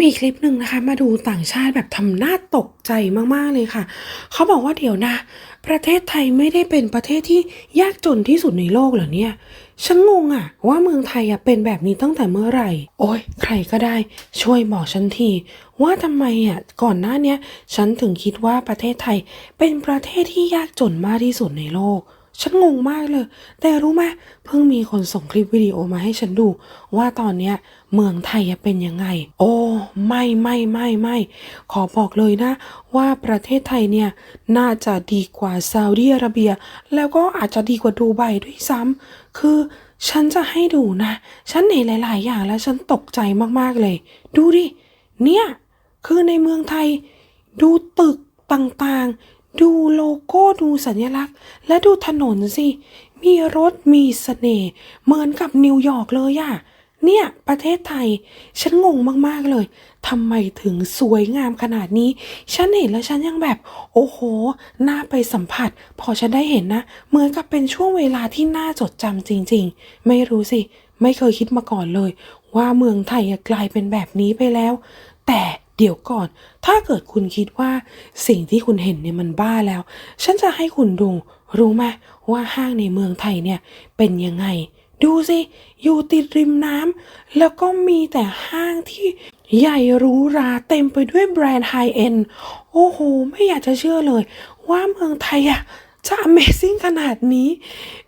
มีคลิปหนึ่งนะคะ มาดูต่างชาติแบบทำหน้าตกใจมากๆเลยค่ะ เขาบอกว่าเดี๋ยวนะ ประเทศไทยไม่ได้เป็นประเทศที่ยากจนที่สุดในโลกเหรอเนี่ยฉันงงอะว่าเมืองไทยอะเป็นแบบนี้ตั้งแต่เมื่อไหร่ โอ้ยใครก็ได้ ช่วยบอกฉันที ว่าทำไมอะก่อนหน้าเนี้ยฉันถึงคิดว่าประเทศไทยเป็นประเทศที่ยากจนมากที่สุดในโลกฉันงงมากเลย แต่รู้ไหมเพิ่งมีคนส่งคลิปวิดีโอมาให้ฉันดู ว่าตอนเนี้ย เมืองไทยอะเป็นยังไง โอ้ไม่ไม่ไม่ไม่ขอบอกเลยนะ ว่าประเทศไทยเนี่ยน่าจะดีกว่าซาอุดิอาระเบีย แล้วก็อาจจะดีกว่าดูไบด้วยซ้ำคือฉันจะให้ดูนะ ฉันเห็นหลาย ๆ อย่างแล้วฉันตกใจมาก ๆ เลย ดูดิ เนี่ย คือในเมืองไทย ดูตึกต่าง ๆ ดูโลโก้ดูสัญลักษณ์ และดูถนนสิ มีรถมีเสน่ห์ เหมือนกับนิวยอร์กเลยอะ เนี่ย ประเทศไทย ฉันงงมากๆเลยทำไมถึงสวยงามขนาดนี้ ฉันเห็นแล้วฉันยังแบบ โอ้โห น่าไปสัมผัส พอฉันได้เห็นนะ เหมือนกับเป็นช่วงเวลาที่น่าจดจำจริง ๆ ไม่รู้สิ ไม่เคยคิดมาก่อนเลย ว่าเมืองไทยอะกลายเป็นแบบนี้ไปแล้ว แต่เดี๋ยวก่อน ถ้าเกิดคุณคิดว่าสิ่งที่คุณเห็นเนี่ยมันบ้าแล้ว ฉันจะให้คุณดู รู้ไหมว่าห้างในเมืองไทยเนี่ยเป็นยังไง ดูสิ อยู่ติดริมน้ำแล้วก็มีแต่ห้างที่ใหญ่หรูราเต็มไปด้วยแบรนด์ไฮเอ็นโอ้โห ไม่อยากจะเชื่อเลย ว่าเมืองไทยอะจะ Amazing ขนาดนี้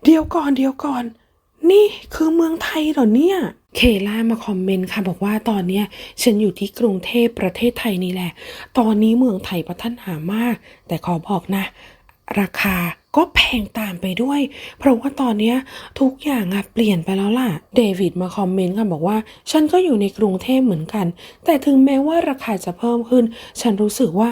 เดี๋ยวก่อนเดี๋ยวก่อน นี่คือเมืองไทยเหรอเนี่ย เคล่ามาคอมเมนต์ค่ะบอกว่าตอนเนี้ยฉันอยู่ที่กรุงเทพประเทศไทยนี่แหละ ตอนนี้เมืองไทยพัฒนามาก แต่ขอบอกนะ ราคา ก็แพงตามไปด้วย เพราะว่าตอนนี้ทุกอย่างอะเปลี่ยนไปแล้วล่ะ เดวิดมาคอมเมนต์ค่ะบอกว่า ฉันก็อยู่ในกรุงเทพเหมือนกัน แต่ถึงแม้ว่าราคาจะเพิ่มขึ้น ฉันรู้สึกว่า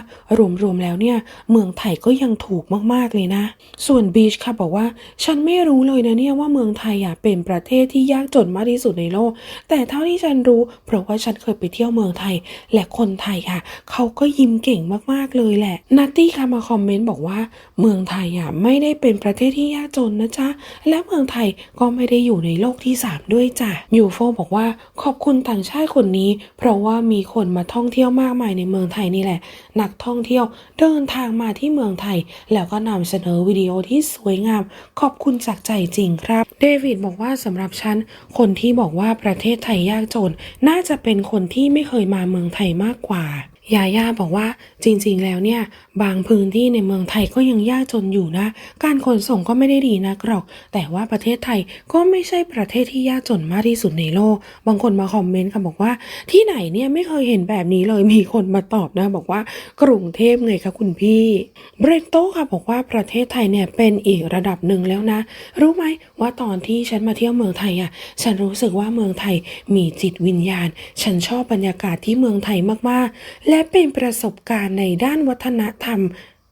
รวมๆแล้วเนี่ย เมืองไทยก็ยังถูกมากๆเลยนะ ส่วนบีชค่ะบอกว่า ฉันไม่รู้เลยนะเนี่ยว่าเมืองไทยอะเป็นประเทศที่ยากจนมากที่สุดในโลก แต่เท่าที่ฉันรู้ เพราะว่าฉันเคยไปเที่ยวเมืองไทย และคนไทยอะเขาก็ยิ้มเก่งมากๆเลยแหละนัตตี้ค่ะมาคอมเมนต์บอกว่า เมืองไทยอะไม่ไม่ได้เป็นประเทศที่ยากจนนะจ๊ะ และเมืองไทยก็ไม่ได้อยู่ในโลกที่สามด้วยจ้ะยูโฟบอกว่าขอบคุณต่างชาติคนนี้ เพราะว่ามีคนมาท่องเที่ยวมากมายในเมืองไทยนี่แหละ นักท่องเที่ยวเดินทางมาที่เมืองไทย แล้วก็นำเสนอวิดีโอที่สวยงาม ขอบคุณจากใจจริงครับ เดวิดบอกว่าสำหรับฉัน คนที่บอกว่าประเทศไทยยากจน น่าจะเป็นคนที่ไม่เคยมาเมืองไทยมากกว่า ยาย่าบอกว่าจริงๆ แล้วเนี่ย บางพื้นที่ในเมืองไทยก็ยังยากจนอยู่นะ การขนส่งก็ไม่ได้ดีนักหรอก แต่ว่าประเทศไทยก็ไม่ใช่ประเทศที่ยากจนมากที่สุดในโลก บางคนมาคอมเมนต์ค่ะบอกว่า ที่ไหนเนี่ยไม่เคยเห็นแบบนี้เลยมีคนมาตอบนะ บอกว่ากรุงเทพไงคะคุณพี่เบรนโตค่ะบอกว่าประเทศไทยเนี่ยเป็นอีกระดับหนึ่งแล้วนะ รู้ไหมว่าตอนที่ฉันมาเที่ยวเมืองไทยอะฉันรู้สึกว่าเมืองไทยมีจิตวิญญาณ ฉันชอบบรรยากาศที่เมืองไทยมากๆและและเป็นประสบการณ์ในด้านวัฒนธรรม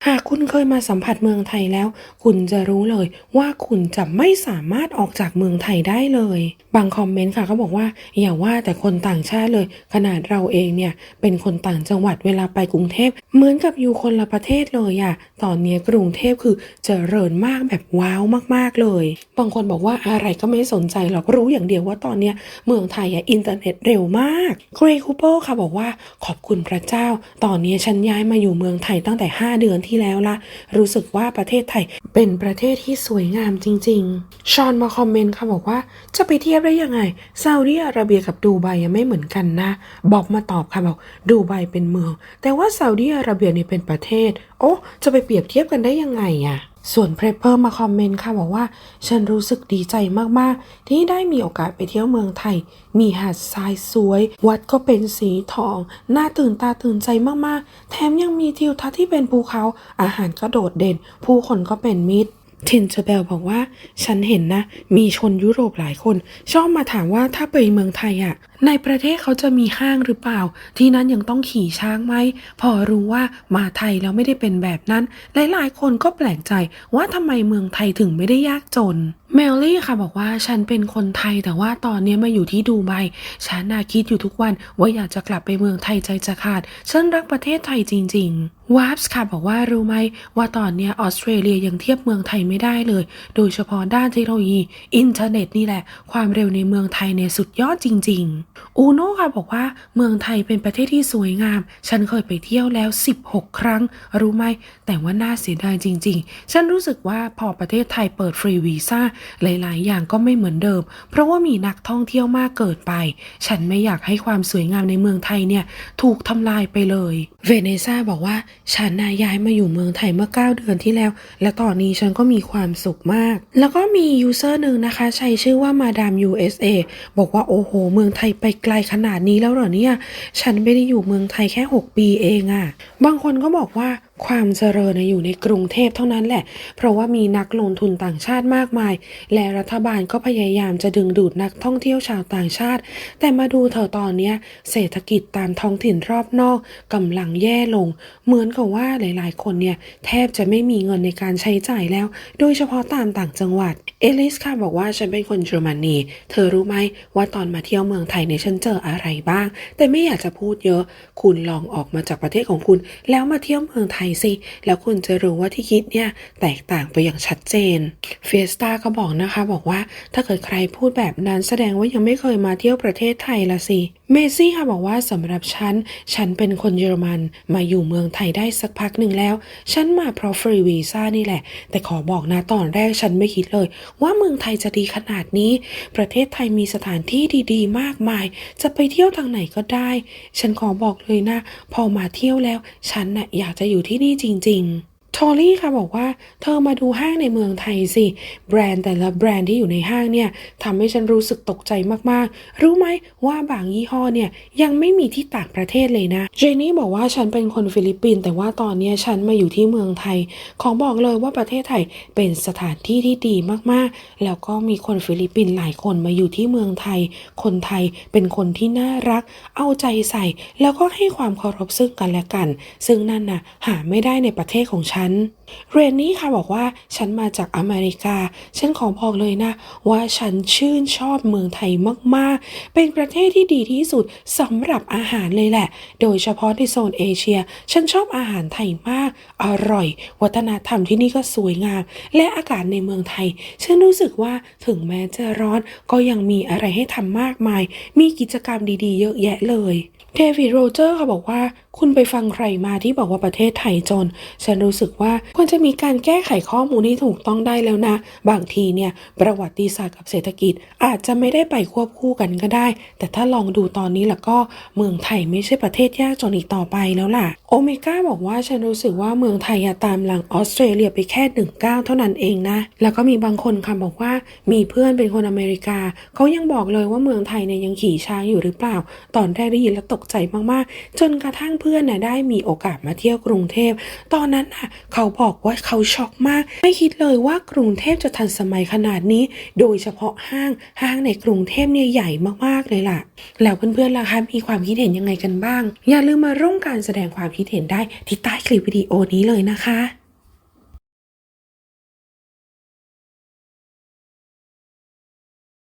หากคุณเคยมาสัมผัสเมืองไทยแล้ว คุณจะรู้เลยว่าคุณจะไม่สามารถออกจากเมืองไทยได้เลย บางคอมเมนต์ค่ะเขาบอกว่า อย่าว่าแต่คนต่างชาติเลย ขนาดเราเองเนี่ย เป็นคนต่างจังหวัดเวลาไปกรุงเทพเหมือนกับอยู่คนละประเทศเลยอะตอนนี้กรุงเทพคือเจริญมากแบบว้าวมากๆเลย บางคนบอกว่าอะไรก็ไม่สนใจหรอกรู้อย่างเดียวว่าตอนเนี้ยเมืองไทยอะอินเทอร์เน็ตเร็วมากเกรย์คูเปิลค่ะบอกว่าขอบคุณพระเจ้า ตอนนี้ฉันย้ายมาอยู่เมืองไทยตั้งแต่ 5 เดือนที่แล้วละรู้สึกว่าประเทศไทยเป็นประเทศที่สวยงามจริง ๆ ชอนมาคอมเมนต์ค่ะบอกว่าจะไปเทียบได้ยังไงซาอุดิอาระเบียกับดูไบยังไม่เหมือนกันนะ บอกมาตอบค่ะบอกดูไบเป็นเมือง แต่ว่าซาอุดิอาระเบียเนี่ยเป็นประเทศ โอ้จะไปเปรียบเทียบกันได้ยังไงอะ ส่วนเพรเปอร์มาคอมเมนต์ค่ะบอกว่า ฉันรู้สึกดีใจมาก ๆ ที่ได้มีโอกาสไปเที่ยวเมืองไทย มีหาดทรายสวย วัดก็เป็นสีทอง น่าตื่นตาตื่นใจมาก ๆ แถมยังมีทิวทัศน์ที่เป็นภูเขา อาหารก็โดดเด่น ผู้คนก็เป็นมิตร ทินเชเบลบอกว่า ฉันเห็นนะ มีชนยุโรปหลายคน ชอบมาถามว่าถ้าไปเมืองไทยอะในประเทศเขาจะมีห้างหรือเปล่า ที่นั้นยังต้องขี่ช้างไหม พอรู้ว่ามาไทยแล้วไม่ได้เป็นแบบนั้น หลายๆ คนก็แปลกใจว่าทำไมเมืองไทยถึงไม่ได้ยากจนเมลลี่ค่ะบอกว่าฉันเป็นคนไทยแต่ว่าตอนนี้มาอยู่ที่ดูไบฉันน่าคิดอยู่ทุกวันว่าอยากจะกลับไปเมืองไทยใจจะขาด ฉันรักประเทศไทยจริง ๆวาฟส์ค่ะบอกว่ารู้ไหมว่าตอนนี้ออสเตรเลียยังเทียบเมืองไทยไม่ได้เลย โดยเฉพาะด้านเทคโนโลยี อินเทอร์เน็ตนี่แหละ ความเร็วในเมืองไทยเนี่ยสุดยอดจริง ๆ อูโน่ค่ะบอกว่าเมืองไทยเป็นประเทศที่สวยงาม ฉันเคยไปเที่ยวแล้ว 16 ครั้ง รู้ไหมแต่ว่าน่าเสียดายจริง ๆ ฉันรู้สึกว่าพอประเทศไทยเปิดฟรีวีซ่าหลายๆ อย่างก็ไม่เหมือนเดิม เพราะว่ามีนักท่องเที่ยวมากเกินไป ฉันไม่อยากให้ความสวยงามในเมืองไทยเนี่ยถูกทำลายไปเลย เวเนซ่าบอกว่าฉันนายย้ายมาอยู่เมืองไทยเมื่อ 9 เดือนที่แล้ว และตอนนี้ฉันก็มีความสุขมาก แล้วก็มียูเซอร์หนึ่งนะคะ ใช้ชื่อว่ามาดาม USA บอกว่าโอ้โห เมืองไทยไปไกลขนาดนี้แล้วเหรอเนี่ย ฉันไม่ได้อยู่เมืองไทยแค่ 6 ปีเองอะบางคนก็บอกว่า ความเจริญอยู่ในกรุงเทพเท่านั้นแหละ เพราะว่ามีนักลงทุนต่างชาติมากมาย และรัฐบาลก็พยายามจะดึงดูดนักท่องเที่ยวชาวต่างชาติ แต่มาดูเธอะตอนนี้เศรษฐกิจตามท้องถิ่นรอบนอกกำลังแย่ลง เหมือนกับว่าหลายๆ คนเนี่ยแทบจะไม่มีเงินในการใช้จ่ายแล้ว โดยเฉพาะตามต่างจังหวัด เอลิสค่ะบอกว่าฉันเป็นคนเยอรมนี เธอรู้ไหมว่าตอนมาเที่ยวเมืองไทยเนี่ยฉันเจออะไรบ้าง แต่ไม่อยากจะพูดเยอะ คุณลองออกมาจากประเทศของคุณ แล้วมาเที่ยวเมืองไทยสิ แล้วคุณจะรู้ว่าที่คิดเนี่ยแตกต่างไปอย่างชัดเจน เฟียสตาก็บอกนะคะ บอกว่าถ้าเกิดใครพูดแบบนั้นแสดงว่ายังไม่เคยมาเที่ยวประเทศไทยละสิ เมซี่ค่ะบอกว่าสำหรับฉัน ฉันเป็นคนเยอรมันมาอยู่เมืองไทยได้สักพักหนึ่งแล้ว ฉันมาเพราะฟรีวีซ่านี่แหละ แต่ขอบอกนะตอนแรกฉันไม่คิดเลย ว่าเมืองไทยจะดีขนาดนี้ ประเทศไทยมีสถานที่ดีๆ มากมาย จะไปเที่ยวทางไหนก็ได้ ฉันขอบอกเลยนะ พอมาเที่ยวแล้ว ฉันน่ะอยากจะอยู่ที่นี่จริง ๆ ทอรี่ค่ะบอกว่า เธอมาดูห้างในเมืองไทยสิ แบรนด์แต่ละแบรนด์ที่อยู่ในห้างเนี่ยทำให้ฉันรู้สึกตกใจมากๆ รู้ไหมว่าบางยี่ห้อเนี่ยยังไม่มีที่ต่างประเทศเลยนะ เจนี่บอกว่าฉันเป็นคนฟิลิปปินส์แต่ว่าตอนนี้ฉันมาอยู่ที่เมืองไทย ขอบอกเลยว่าประเทศไทยเป็นสถานที่ที่ดีมากๆ แล้วก็มีคนฟิลิปปินส์หลายคนมาอยู่ที่เมืองไทย คนไทยเป็นคนที่น่ารัก เอาใจใส่ แล้วก็ให้ความเคารพซึ่งกันและกัน ซึ่งนั่นน่ะหาไม่ได้ในประเทศของฉันเรนนี่ค่ะบอกว่าฉันมาจากอเมริกา ฉันขอบอกเลยนะ ว่าฉันชื่นชอบเมืองไทยมากๆ เป็นประเทศที่ดีที่สุดสำหรับอาหารเลยแหละ โดยเฉพาะในโซนเอเชีย ฉันชอบอาหารไทยมาก อร่อย วัฒนธรรมที่นี่ก็สวยงาม และอากาศในเมืองไทย ฉันรู้สึกว่าถึงแม้จะร้อนก็ยังมีอะไรให้ทำมากมาย มีกิจกรรมดีๆ เยอะแยะเลยเดวิดโรเจอร์ค่ะบอกว่า คุณไปฟังใครมาที่บอกว่าประเทศไทยจน ฉันรู้สึกว่าควรจะมีการแก้ไขข้อมูลที่ถูกต้องได้แล้วนะ บางทีเนี่ย ประวัติศาสตร์กับเศรษฐกิจ อาจจะไม่ได้ไปควบคู่กันก็ได้ แต่ถ้าลองดูตอนนี้แล้วก็เมืองไทยไม่ใช่ประเทศยากจนอีกต่อไปแล้วล่ะ โอเมก้าบอกว่าฉันรู้สึกว่าเมืองไทยอะตามหลังออสเตรเลียไปแค่หนึ่งก้าวเท่านั้นเองนะ แล้วก็มีบางคนค่ะบอกว่ามีเพื่อนเป็นคนอเมริกาเขายังบอกเลยว่าเมืองไทยเนี่ยยังขี่ช้างอยู่หรือเปล่า ตอนแรกได้ยินแล้วตกใจมากๆ จนกระทั่งเพื่อนน่ะได้มีโอกาสมาเที่ยวกรุงเทพ ตอนนั้นน่ะเขาบอกว่าเขาช็อกมาก ไม่คิดเลยว่ากรุงเทพจะทันสมัยขนาดนี้ โดยเฉพาะห้างห้างในกรุงเทพเนี่ยใหญ่มากๆเลยล่ะ แล้วเพื่อนๆล่ะคะมีความคิดเห็นยังไงกันบ้าง อย่าลืมมาร่วมการแสดงความคิดเห็นได้ที่ใต้คลิปวิดีโอนี้เลยนะคะ